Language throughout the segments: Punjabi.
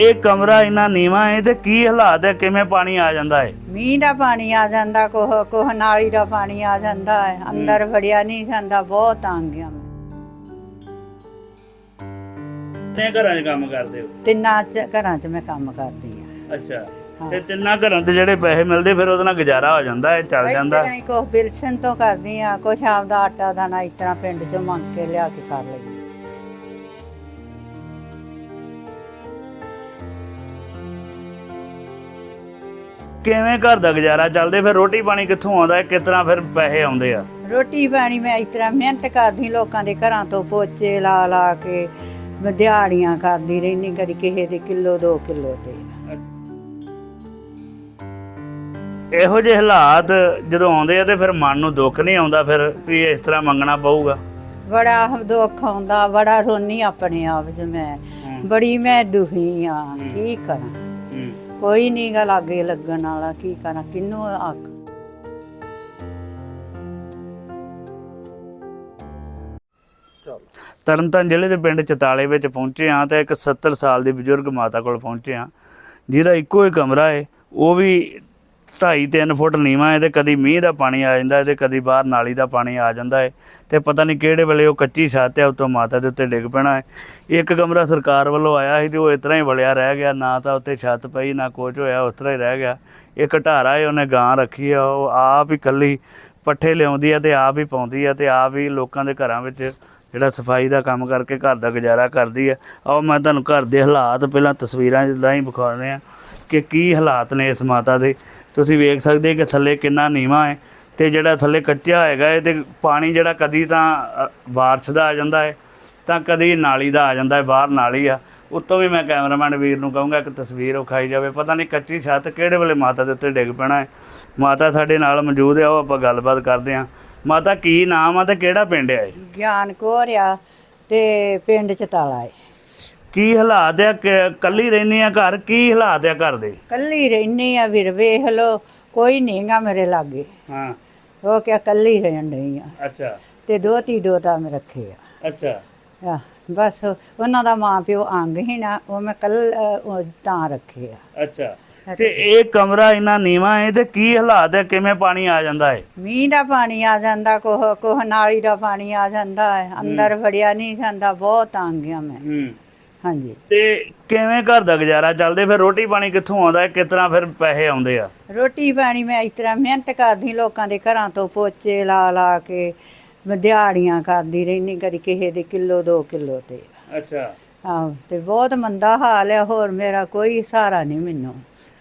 ਇਹ ਕਮਰਾ ਇੰਨਾ ਨੀਵਾ ਹੈ ਤੇ ਕੀ ਹਾਲਾਤ ਹੈ? ਕਿਵੇਂ ਪਾਣੀ ਆ ਜਾਂਦਾ ਹੈ ਮੀਂਹ ਦਾ ਪਾਣੀ ਆ ਜਾਂਦਾ ਕੋਹ ਕੋਹ ਨਾਲੀ ਦਾ ਪਾਣੀ ਆ ਜਾਂਦਾ ਹੈ। ਅੰਦਰ ਵੜਿਆ ਨਹੀਂ ਜਾਂਦਾ ਬਹੁਤ ਤੰਗ ਆ ਮੈਂ। ਕਿੰਨੇ ਘਰਾਂ 'ਚ ਕੰਮ ਕਰਦੇ ਹੋ? ਤਿੰਨਾਂ ਚ ਘਰਾਂ 'ਚ ਮੈਂ ਕੰਮ ਕਰਦੀ ਆ। ਅੱਛਾ ਤੇ ਤਿੰਨਾਂ ਘਰਾਂ ਦੇ ਜਿਹੜੇ ਪੈਸੇ ਮਿਲਦੇ ਫਿਰ ਉਹਦੇ ਨਾਲ ਗੁਜ਼ਾਰਾ ਹੋ ਜਾਂਦਾ ਹੈ ਚੱਲ ਜਾਂਦਾ। ਕੋਹ ਬਿਲਸਨ ਤੋਂ ਕਰਦੀ ਆ ਕੁਛ ਆਪਦਾ ਆਟਾ ਦਾਣਾ ਇਸ ਤਰ੍ਹਾਂ ਪਿੰਡ 'ਚੋਂ ਮੰਗ ਕੇ ਲਿਆ ਕੇ ਕਰ ਲਈ ਕਿਵੇਂ ਘਰ ਦਾ ਗੁਜ਼ਾਰਾ ਚੱਲਦੇ? ਫਿਰ ਰੋਟੀ ਪਾਣੀ ਕਿੱਥੋਂ ਆਉਂਦਾ? ਹੈ ਕਿਸ ਤਰ੍ਹਾਂ ਫਿਰ ਪੈਸੇ ਆਉਂਦੇ ਆ? ਰੋਟੀ ਪਾਣੀ ਮੈਂ ਇਸ ਤਰ੍ਹਾਂ ਮਿਹਨਤ ਕਰਦੀ ਲੋਕਾਂ ਦੇ ਘਰਾਂ ਤੋਂ ਪੋਚੇ ਲਾ ਲਾ ਕੇ ਮੈਂ ਦਿਹਾੜੀਆਂ ਕਰਦੀ ਰਹਿੰਦੀ ਕਦੀ ਕਿਸੇ ਦੇ ਕਿਲੋ 2 ਕਿਲੋ ਤੇ। ਇਹੋ ਜਿਹੇ ਹਾਲਾਤ ਜਦੋਂ ਆਉਂਦੇ ਆ ਤੇ ਫਿਰ ਮਨ ਨੂੰ ਦੁੱਖ ਨਹੀਂ ਆਉਂਦਾ ਫਿਰ ਵੀ ਇਸ ਤਰ੍ਹਾਂ ਮੰਗਣਾ ਪਊਗਾ? ਬੜਾ ਦੁੱਖ ਆਉਂਦਾ ਬੜਾ ਰੋਨੀ ਆਪਣੇ ਆਪ 'ਚ ਮੈਂ ਬੜੀ ਮੈਂ ਦੁਖੀ ਆ ਕੀ ਕਰਾਂ? ਕੋਈ ਨਹੀਂ ਗਾ ਲਾਗੇ ਲੱਗਣ ਵਾਲਾ, ਕੀ ਕਰਾਂ ਕਿੰਨੂੰ ਆਖ? ਤਰਨਤਾਰਨ ਜ਼ਿਲ੍ਹੇ ਦੇ ਪਿੰਡ ਚਤਾਲੇ ਵਿੱਚ ਪਹੁੰਚੇ ਆ ਤੇ ਇੱਕ 70 ਸਾਲ ਦੀ ਬਜ਼ੁਰਗ ਮਾਤਾ ਕੋਲ ਪਹੁੰਚੇ ਆ ਜਿਹਦਾ ਇੱਕੋ ਹੀ ਕਮਰਾ ਹੈ ਉਹ ਵੀ 2.5 3 ਫੁੱਟ ਨੀਵਾਂ ਹੈ ਤੇ ਕਦੀ ਮੀਂਹ ਦਾ ਪਾਣੀ ਆ ਜਾਂਦਾ ਹੈ ਤੇ ਕਦੀ ਬਾਹਰ ਨਾਲੀ ਦਾ ਪਾਣੀ ਆ ਜਾਂਦਾ ਹੈ ਤੇ ਪਤਾ ਨਹੀਂ ਕਿਹੜੇ ਵੇਲੇ ਉਹ ਕੱਚੀ ਛੱਤ ਹੈ, ਉਤੋਂ ਮਾਤਾ ਦੇ ਉੱਤੇ ਡਿੱਗ ਪੈਣਾ ਹੈ। ਇੱਕ ਕਮਰਾ ਸਰਕਾਰ ਵੱਲੋਂ ਆਇਆ ਸੀ ਤੇ ਉਹ ਇਸ ਤਰ੍ਹਾਂ ਹੀ ਵਲਿਆ ਰਹਿ ਗਿਆ, ਨਾ ਤਾਂ ਉੱਤੇ ਛੱਤ ਪਈ, ਨਾ ਕੁਝ ਹੋਇਆ, ਉਸ ਤਰ੍ਹਾਂ ਹੀ ਰਹਿ ਗਿਆ। ਇੱਕ ਢਾਰਾ ਹੈ, ਉਹਨੇ ਗਾਂ ਰੱਖੀ ਆ ਉਹ ਆਪ ਹੀ ਕੱਲੀ ਪੱਠੇ ਲਿਆਉਂਦੀ ਆ ਤੇ ਆਪ ਹੀ ਪਾਉਂਦੀ ਆ ਤੇ ਆਪ ਹੀ ਲੋਕਾਂ ਦੇ ਘਰਾਂ ਵਿੱਚ ਜਿਹੜਾ ਸਫ਼ਾਈ ਦਾ ਕੰਮ ਕਰਕੇ ਘਰ ਦਾ ਗੁਜ਼ਾਰਾ ਕਰਦੀ ਹੈ। ਆਓ ਮੈਂ ਤੁਹਾਨੂੰ ਘਰ ਦੇ ਹਾਲਾਤ ਪਹਿਲਾਂ ਤਸਵੀਰਾਂ ਰਾਹੀਂ ਵਿਖਾਉਂਦੇ ਆ ਕਿ ਕੀ ਹਾਲਾਤ ਨੇ ਇਸ ਮਾਤਾ ਦੇ। ਤੁਸੀਂ ਵੇਖ ਸਕਦੇ ਕਿ ਥੱਲੇ ਕਿੰਨਾ ਨੀਵਾਂ ਹੈ ਤੇ ਜਿਹੜਾ ਥੱਲੇ ਕੱਚਾ ਹੈਗਾ ਹੈ ਤੇ ਪਾਣੀ ਜਿਹੜਾ ਕਦੀ ਤਾਂ ਅ, ਬਾਰਿਸ਼ ਦਾ ਆ ਜਾਂਦਾ ਹੈ ਤਾਂ ਕਦੀ ਨਾਲੀ ਦਾ ਆ ਜਾਂਦਾ ਹੈ ਬਾਹਰ ਨਾਲੀ ਆ। ਉੱਤੋਂ ਵੀ ਮੈਂ ਕੈਮਰਾਮੈਨ ਵੀਰ ਨੂੰ ਕਹੂੰਗਾ ਇੱਕ ਤਸਵੀਰ ਉਖਾਈ ਜਾਵੇ। ਪਤਾ ਨਹੀਂ ਕੱਚੀ ਛੱਤ ਕਿਹੜੇ ਵੇਲੇ ਮਾਤਾ ਦੇ ਉੱਤੇ ਡਿੱਗ ਪੈਣਾ ਹੈ। ਮਾਤਾ ਸਾਡੇ ਨਾਲ ਮੌਜੂਦ ਹੈ ਉਹ ਆਪਾਂ ਗੱਲਬਾਤ ਕਰਦੇ ਹਾਂ। ਮਾਤਾ ਕੀ ਨਾਮ ਆ ਤੇ ਕਿਹੜਾ ਪਿੰਡ ਹੈ ਇਹ? ਗਿਆਨ ਕੋਰਿਆ ਤੇ ਪਿੰਡ ਚਤਾਲਾ ਹੈ। ਕੀ ਹਾਲਾਤ ਆ? ਕਿ- ਕੱਲੀ ਰਹਿੰਦੀ ਆ ਘਰ ਕੀ ਹਾਲਾਤ ਆ ਘਰ ਦੇ? ਕੱਲੀ ਰਹਿਨੀ ਆ ਵੀਰ ਵੇਖ ਲੋ ਕੋਈ ਨਹੀਂਗਾ ਮੇਰੇ ਲਾਗੇ। ਹਾਂ। ਉਹ ਕਿਆ ਕੱਲੀ ਰਹਿਣ ਡਈ ਆ। ਅੱਛਾ। ਤੇ ਦੋਤੀ ਦੋਤਾ ਮੈਂ ਰੱਖੇ ਆ। ਅੱਛਾ। ਆ ਬਸ ਉਹਨਾਂ ਦਾ ਮਾਂ ਪਿਓ ਅੰਗ ਹੀ ਨਾ ਉਹ ਮੈਂ ਕੱਲ ਤਾਂ ਰੱਖੇ ਆ। ਅੱਛਾ। ਤੇ ਇਹ ਕਮਰਾ ਇੰਨਾ ਨੀਵਾ ਹੈ ਤੇ ਕੀ ਹਾਲਾਤ ਹੈ ਕਿਵੇਂ ਪਾਣੀ ਆ ਜਾਂਦਾ ਹੈ ਮੀਂਹ ਦਾ ਪਾਣੀ ਆ ਜਾਂਦਾ ਕੋਹ ਕੋਹ ਨਾਲੀ ਦਾ ਪਾਣੀ ਆ ਜਾਂਦਾ ਹੈ ਅੰਦਰ ਵੜਿਆ ਨਹੀਂ ਜਾਂਦਾ ਬਹੁਤ ਤੰਗ ਆ ਮੈਂ। ਹੂੰ। ਹਾਂਜੀ। ਤੇ ਕਿਵੇਂ ਘਰ ਦਾ ਗੁਜ਼ਾਰਾ ਚੱਲਦੇ? ਫਿਰ ਰੋਟੀ ਪਾਣੀ ਕਿੱਥੋਂ ਆਉਂਦਾ? ਹੈ ਕਿਸ ਤਰ੍ਹਾਂ ਫਿਰ ਪੈਸੇ ਆਉਂਦੇ ਆ? ਰੋਟੀ ਪਾਣੀ ਮੈਂ ਇਸ ਤਰ੍ਹਾਂ ਮਿਹਨਤ ਕਰਦੀ ਲੋਕਾਂ ਦੇ ਘਰਾਂ ਤੋਂ ਪੋਚੇ ਲਾ ਲਾ ਕੇ ਮੈਂ ਦਿਹਾੜੀਆਂ ਕਰਦੀ ਰਹਿੰਦੀ ਕਦੀ ਕਿਸੇ ਦੇ ਕਿਲੋ 2 ਕਿਲੋ ਤੇ। ਅੱਛਾ। ਆਹੋ ਤੇ ਬਹੁਤ ਮੰਦਾ ਹਾਲ ਹੈ ਹੋਰ ਮੇਰਾ ਕੋਈ ਸਹਾਰਾ ਨਹੀਂ ਮੈਨੂੰ।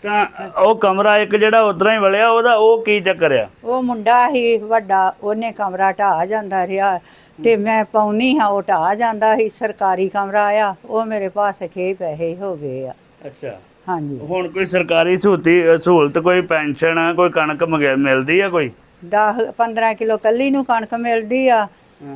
ਤਾਂ ਉਹ ਕਮਰਾ ਇੱਕ ਜਿਹੜਾ ਉਤਰਾ ਹੀ ਵਲਿਆ ਉਹਦਾ ਉਹ ਕੀ ਚੱਕਰ ਆ? ਉਹ ਮੁੰਡਾ ਹੀ ਵੱਡਾ ਉਹਨੇ ਕਮਰਾ ਢਾਹ ਜਾਂਦਾ ਰਿਹਾ। ਤੇ ਮੈਂ ਪਾਉਣੀ ਹਾਂ ਉਹ ਢਾਹ ਜਾਂਦਾ ਸੀ ਸਰਕਾਰੀ ਕਮਰਾ ਆਇਆ ਉਹ ਮੇਰੇ ਪਾਸ ਖੇ ਪੈਸੇ ਹੋ ਗਏ ਆ। ਅੱਛਾ। ਹਾਂਜੀ। ਹੁਣ ਕੋਈ ਸਰਕਾਰੀ ਸਹੂਲਤੀ ਸਹੂਲਤ ਕੋਈ ਪੈਨਸ਼ਨ ਕੋਈ ਕਣਕ ਮਿਲਦੀ ਆ ਕੋਈ? 10 15 ਕਿਲੋ ਕੱਲੀ ਨੂੰ ਕਣਕ ਮਿਲਦੀ ਆ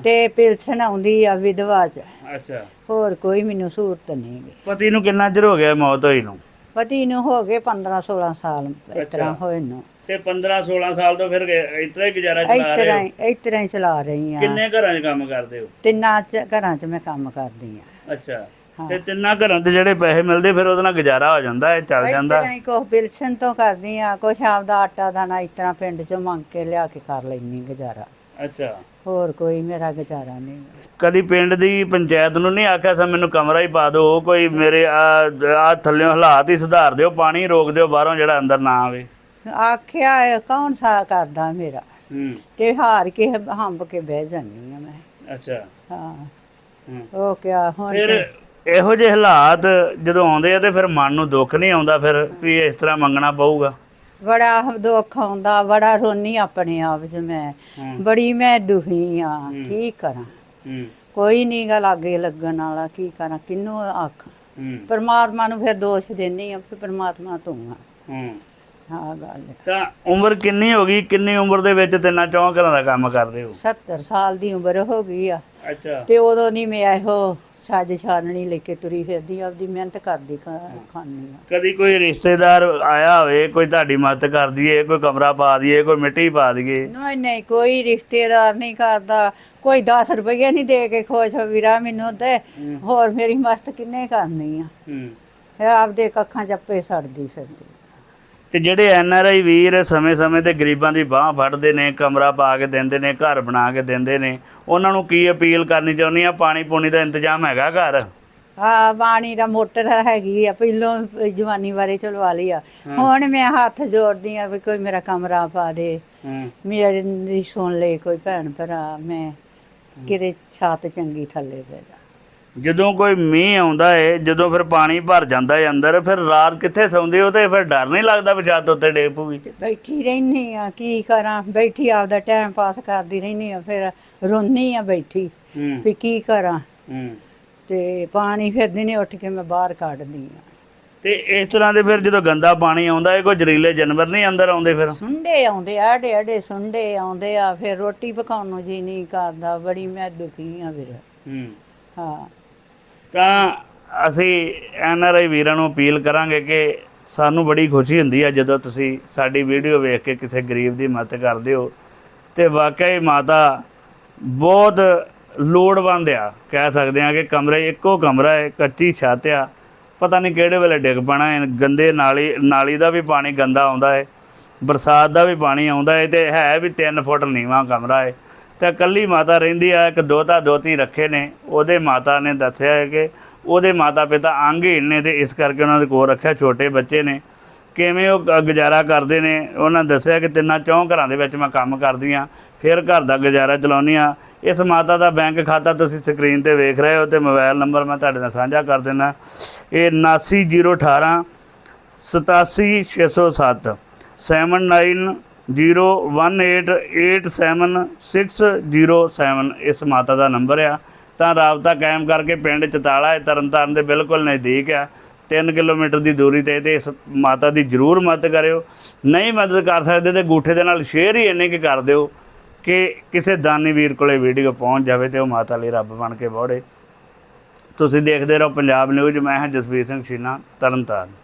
ਤੇ ਪਿਲਸਨ ਆਉਂਦੀ ਆ ਵਿਧਵਾ ਚ। ਅੱਛਾ। ਹੋਰ ਕੋਈ ਮੈਨੂੰ ਸਹੂਲਤ ਨਹੀਂ ਗੀ। ਪਤੀ ਨੂੰ ਕਿੰਨਾ ਚਿਰ ਹੋ ਗਿਆ ਮੌਤ ਹੋਈ ਨੂੰ? ਪਤੀ ਨੂੰ ਹੋ ਗਏ 15 16 ਸਾਲ ਇਸ ਤਰ੍ਹਾਂ ਹੋਏ ਨੂੰ। ਤੇ 15 16 ਸਾਲ ਤੋਂ ਫਿਰ ਇਤਰਾ ਹੀ ਗੁਜ਼ਾਰਾ ਚਲਾ ਰਹੇ ਹੋ? ਤਰ੍ਹਾਂ ਹੀ ਚਲਾ ਰਹੀ ਆ ਕਿੰਨੇ ਘਰਾਂ 'ਚ ਕੰਮ ਕਰਦੇ ਹੋ? ਤਿੰਨਾਂ ਚ ਘਰਾਂ ਚ ਮੈਂ ਕੰਮ ਕਰਦੀ ਆ ਅੱਛਾ। ਤੇ ਤਿੰਨਾਂ ਘਰਾਂ ਦੇ ਜਿਹੜੇ ਪੈਸੇ ਮਿਲਦੇ ਫਿਰ ਉਹਦੇ ਨਾਲ ਗੁਜ਼ਾਰਾ ਹੋ ਜਾਂਦਾ ਹੈ ਚੱਲ ਜਾਂਦਾ। ਹੀ ਕੋਹ ਬਿਲਸਨ ਤੋਂ ਕਰਦੀ ਆ ਕੁਛ ਆਪਦਾ ਆਟਾ ਦਾਣਾ ਇਸ ਤਰ੍ਹਾਂ ਪਿੰਡ ਚੋਂ ਮੰਗ ਕੇ ਲਿਆ ਕੇ ਕਰ ਲੈਣੀ ਗੁਜ਼ਾਰਾ। ਅੱਛਾ। ਹੋਰ ਕੋਈ ਮੇਰਾ ਗੁਜ਼ਾਰਾ ਨਹੀਂ। ਕਦੀ ਪਿੰਡ ਦੀ ਪੰਚਾਇਤ ਨੂੰ ਨਹੀਂ ਆਖਿਆ ਸਾ ਮੈਨੂੰ ਕਮਰਾ ਹੀ ਪਾ ਦਿਓ ਕੋਈ ਮੇਰੇ ਆ ਆ ਥੱਲੇ ਹਾਲਾਤ ਹੀ ਸੁਧਾਰ ਦਿਓ ਪਾਣੀ ਰੋਕ ਦਿਓ ਬਾਹਰੋਂ ਜਿਹੜਾ ਅੰਦਰ ਨਾ ਆਵੇ। ਆਖਿਆ ਇਹ ਕੌਣ ਸਾ ਕਰਦਾ ਮੇਰਾ? ਹੂੰ। ਤੇ ਹਾਰ ਕੇ ਹੰਬ ਕੇ ਬਹਿ ਜਾਂਦੀ ਆ ਮੈਂ। ਅੱਛਾ। ਹਾਂ। ਹੂੰ। ਉਹ ਕਿਆ ਹੁਣ ਫਿਰ ਇਹੋ ਜਿਹੇ ਹਾਲਾਤ ਜਦੋਂ ਆਉਂਦੇ ਆ ਤੇ ਫਿਰ ਮਨ ਨੂੰ ਦੁੱਖ ਨਹੀਂ ਆਉਂਦਾ ਫਿਰ ਵੀ ਇਸ ਤਰ੍ਹਾਂ ਮੰਗਣਾ ਪਊਗਾ। ਬੜਾ ਦੁੱਖ ਆਉਂਦਾ ਬੜਾ ਰੋਨੀ ਆਪਣੇ ਆਪ 'ਚ ਮੈਂ। ਬੜੀ ਮੈਂ ਦੁਖੀ ਆ ਕੀ ਕਰਾਂ? ਹੂੰ। ਕੋਈ ਨਹੀਂ ਗਾ ਲਾਗੇ ਲੱਗਣ ਵਾਲਾ ਕੀ ਕਰਾਂ ਕਿੰਨੂੰ ਆਖ? ਹੂੰ। ਪਰਮਾਤਮਾ ਨੂੰ ਫਿਰ ਦੋਸ਼ ਦੇਣੀ ਆ ਫਿਰ ਪਰਮਾਤਮਾ ਤੂੰ ਆ। ਹੂੰ। ਹਾਂ ਗੱਲ ਹੈ। ਤਾਂ ਉਮਰ ਕਿੰਨੀ ਹੋ ਗਈ? ਕਿੰਨੀ ਉਮਰ ਦੇ ਵਿੱਚ ਤਿੰਨਾਂ ਚੌਂ ਘਰਾਂ ਦਾ ਕੰਮ ਕਰਦੇ ਹੋ? 70 ਸਾਲ ਦੀ ਉਮਰ ਹੋ ਗਈ ਆ। ਅੱਛਾ। ਤੇ ਉਦੋਂ ਨਹੀਂ ਮੈਂ ਇਹੋ ਛੱਜ ਛਾਨਣੀ ਲੈ ਕੇ ਤੁਰੀ ਫਿਰਦੀ ਆਪਦੀ ਮਿਹਨਤ ਕਰਦੀ ਖਾ- ਖਾਂਦੀ ਆ। ਕਦੀ ਕੋਈ ਰਿਸ਼ਤੇਦਾਰ ਆਇਆ ਹੋਵੇ ਕੋਈ ਤੁਹਾਡੀ ਮਦਦ ਕਰ ਦਈਏ ਕੋਈ ਕਮਰਾ ਪਾ ਦਈਏ ਕੋਈ ਮਿੱਟੀ ਪਾ ਦਈਏ? ਨਹੀਂ ਨਹੀਂ ਕੋਈ ਰਿਸ਼ਤੇਦਾਰ ਨਹੀਂ ਕਰਦਾ। ਕੋਈ 10 ਰੁਪਏ ਨਹੀਂ ਦੇ ਕੇ ਖੁਸ਼ ਵੀਰਾ ਮੈਨੂੰ ਤੇ ਹੋਰ ਮੇਰੀ ਮਸਤ ਕਿੰਨੇ ਕਰਨੀ ਆ। ਹੂੰ। ਇਹ ਆਪਦੇ ਕੱਖਾਂ ਚੱਪੇ ਸੜਦੀ ਫਿਰਦੀ। ਤੇ ਜਿਹੜੇ ਐਨ ਆਰ ਆਈ ਵੀਰ ਸਮੇਂ-ਸਮੇਂ ਤੇ ਗਰੀਬਾਂ ਦੀ ਬਾਹ ਫੜਦੇ ਨੇ ਕਮਰਾ ਪਾ ਕੇ ਦਿੰਦੇ ਨੇ ਘਰ ਬਣਾ ਕੇ ਦਿੰਦੇ ਨੇ ਉਹਨਾਂ ਨੂੰ ਕੀ ਅਪੀਲ ਕਰਨੀ ਚਾਹੁੰਦੀ ਆ? ਪਾਣੀ ਪੂਣੀ ਦਾ ਇੰਤਜ਼ਾਮ ਹੈਗਾ ਘਰ? ਆ ਪਾਣੀ ਦਾ ਮੋਟਰ ਹੈਗੀ ਆ ਪਹਿਲੋਂ ਜਵਾਨੀ ਬਾਰੇ ਚਲਵਾ ਲਈ ਆ। ਹੁਣ ਮੈਂ ਹੱਥ ਜੋੜਦੀ ਆ ਵੀ ਕੋਈ ਮੇਰਾ ਕਮਰਾ ਪਾ ਦੇ। ਹੂੰ। ਮੇਰੀ ਸੁਣ ਲੈ ਕੋਈ ਭੈਣ ਭਰਾ ਮੈਂ ਕਿਤੇ ਛੱਤ ਚੰਗੀ ਥੱਲੇ ਬਹਿ ਜਾ। ਜਦੋਂ ਕੋਈ ਮੀਂਹ ਆਉਂਦਾ ਏ ਜਦੋਂ ਫਿਰ ਪਾਣੀ ਭਰ ਜਾਂਦਾ ਏ ਅੰਦਰ ਫਿਰ ਰਾਤ ਕਿੱਥੇ ਸੌਂਦੇ ਹੋ ਤੇ ਫਿਰ ਡਰ ਨਹੀਂ ਲੱਗਦਾ ਵੀ ਛੱਤ ਉੱਤੇ ਡੇਗ ਪੂਗੀ ਤੇ ਬੈਠੀ ਰਹਿਨੀ ਆ ਕੀ ਕਰਾਂ? ਬੈਠੀ ਆਪਦਾ ਟਾਈਮ ਪਾਸ ਕਰਦੀ ਰਹਿਨੀ ਆ ਫਿਰ ਰੋਨੀ ਆ ਬੈਠੀ ਹੂੰ। ਵੀ ਕੀ ਕਰਾਂ? ਹੂੰ। ਤੇ ਪਾਣੀ ਫਿਰ ਦਿਨੇ ਉੱਠ ਕੇ ਮੈਂ ਬਾਹਰ ਕੱਢਦੀ ਆ। ਤੇ ਇਸ ਤਰ੍ਹਾਂ ਦੇ ਫਿਰ ਜਦੋਂ ਗੰਦਾ ਪਾਣੀ ਆਉਂਦਾ ਏ ਕੋਈ ਜ਼ਰੀਲੇ ਜਾਨਵਰ ਨਹੀਂ ਅੰਦਰ ਆਉਂਦੇ ਫਿਰ? ਸੁੰਡੇ ਆਉਂਦੇ ਆ ਡੇ ਡੇ ਸੁੰਡੇ ਆਉਂਦੇ ਆ ਫਿਰ ਰੋਟੀ ਪਕਾਉਣ ਨੂੰ ਜੀ ਨਹੀਂ ਕਰਦਾ ਬੜੀ ਮੈਂ ਦੁਖੀ ਆ ਹੂੰ। ਹਾਂ। ਤਾਂ ਅਸੀਂ ਐਨ ਆਰ ਆਈ ਵੀਰਾਂ ਨੂੰ ਅਪੀਲ ਕਰਾਂਗੇ ਕਿ ਸਾਨੂੰ ਬੜੀ ਖੁਸ਼ੀ ਹੁੰਦੀ ਹੈ ਜਦੋਂ ਤੁਸੀਂ ਸਾਡੀ ਵੀਡੀਓ ਵੇਖ ਕੇ ਕਿਸੇ ਗਰੀਬ ਦੀ ਮਦਦ ਕਰਦੇ ਹੋ। ਤੇ ਵਾਕਈ ਮਾਤਾ ਬਹੁਤ ਲੋੜਵੰਦ ਆ। ਕਹਿ ਸਕਦੇ ਆ ਕਿ ਕਮਰੇ ਇੱਕੋ ਕਮਰਾ ਹੈ, ਕੱਚੀ ਛੱਤ ਆ। ਪਤਾ ਨਹੀਂ ਕਿਹੜੇ ਵੇਲੇ ਡਿੱਗ ਪੈਣਾ ਹੈ, ਗੰਦੇ ਨਾਲੀ ਨਾਲੀ ਦਾ ਵੀ ਪਾਣੀ ਗੰਦਾ ਆਉਂਦਾ ਹੈ, ਬਰਸਾਤ ਦਾ ਵੀ ਪਾਣੀ ਆਉਂਦਾ ਹੈ ਤੇ ਹੈ ਵੀ 3 ਫੁੱਟ ਨੀਵਾਂ ਕਮਰਾ ਹੈ। ਤਾਂ ਇਕੱਲੀ ਮਾਤਾ ਰਹਿੰਦੀ ਆ, ਇੱਕ ਦੋਤਾ ਦੋਤੀ ਰੱਖੇ ਨੇ, ਉਹਦੇ ਮਾਤਾ ਨੇ ਦੱਸਿਆ ਹੈ ਕਿ ਉਹਦੇ ਮਾਤਾ ਪਿਤਾ ਅੰਗਹੀਣ ਨੇ ਤੇ ਇਸ ਕਰਕੇ ਉਹਨਾਂ ਦੇ ਕੋਲ ਰੱਖਿਆ ਛੋਟੇ ਬੱਚੇ ਨੇ। ਕਿਵੇਂ ਉਹ ਗੁਜ਼ਾਰਾ ਕਰਦੇ ਨੇ, ਉਹਨਾਂ ਦੱਸਿਆ ਕਿ ਤਿੰਨਾਂ ਚੌਂ ਘਰਾਂ ਦੇ ਵਿੱਚ ਮੈਂ ਕੰਮ ਕਰਦੀ ਆ ਫਿਰ ਘਰ ਦਾ ਗੁਜ਼ਾਰਾ ਚਲਾਉਂਦੀ ਆ ਇਸ ਮਾਤਾ ਦਾ ਬੈਂਕ ਖਾਤਾ ਤੁਸੀਂ ਸਕਰੀਨ ਤੇ ਵੇਖ ਰਹੇ ਹੋ ਤੇ ਮੋਬਾਈਲ ਨੰਬਰ ਮੈਂ ਤੁਹਾਡੇ ਨਾਲ ਸਾਂਝਾ ਕਰ ਦਿੰਦਾ। ਇਹ 79018 87607 7901887607 ਇਸ ਮਾਤਾ ਦਾ ਨੰਬਰ ਆ। ਤਾਂ ਰਾਬਤਾ ਕਾਇਮ ਕਰਕੇ ਪਿੰਡ ਚਤਾਲਾ ਹੈ, ਤਰਨਤਾਰਨ ਦੇ ਬਿਲਕੁਲ ਨਜ਼ਦੀਕ ਆ। 3 ਕਿਲੋਮੀਟਰ ਦੀ ਦੂਰੀ ਤੇ ਤੇ ਇਸ ਮਾਤਾ ਦੀ ਜ਼ਰੂਰ ਮਦਦ ਕਰਿਓ। ਨਹੀਂ ਮਦਦ ਕਰ ਸਕਦੇ ਤੇ ਗੂਠੇ ਦੇ ਨਾਲ ਸ਼ੇਅਰ ਹੀ ਇੰਨੇ ਕਿ ਕਰ ਦਿਓ ਕਿ ਕਿਸੇ ਦਾਨੀ ਵੀਰ ਕੋਲੇ ਵੀਡੀਓ ਪਹੁੰਚ ਜਾਵੇ ਤੇ ਉਹ ਮਾਤਾ ਲਈ ਰੱਬ ਬਣ ਕੇ ਬੋੜੇ। ਤੁਸੀਂ ਦੇਖਦੇ ਰਹੋ ਪੰਜਾਬ ਨਿਊਜ਼, ਮੈਂ ਹਾਂ ਜਸਵੀਰ ਸਿੰਘ ਸ਼ੀਨਾ ਤਰਨਤਾਰਨ।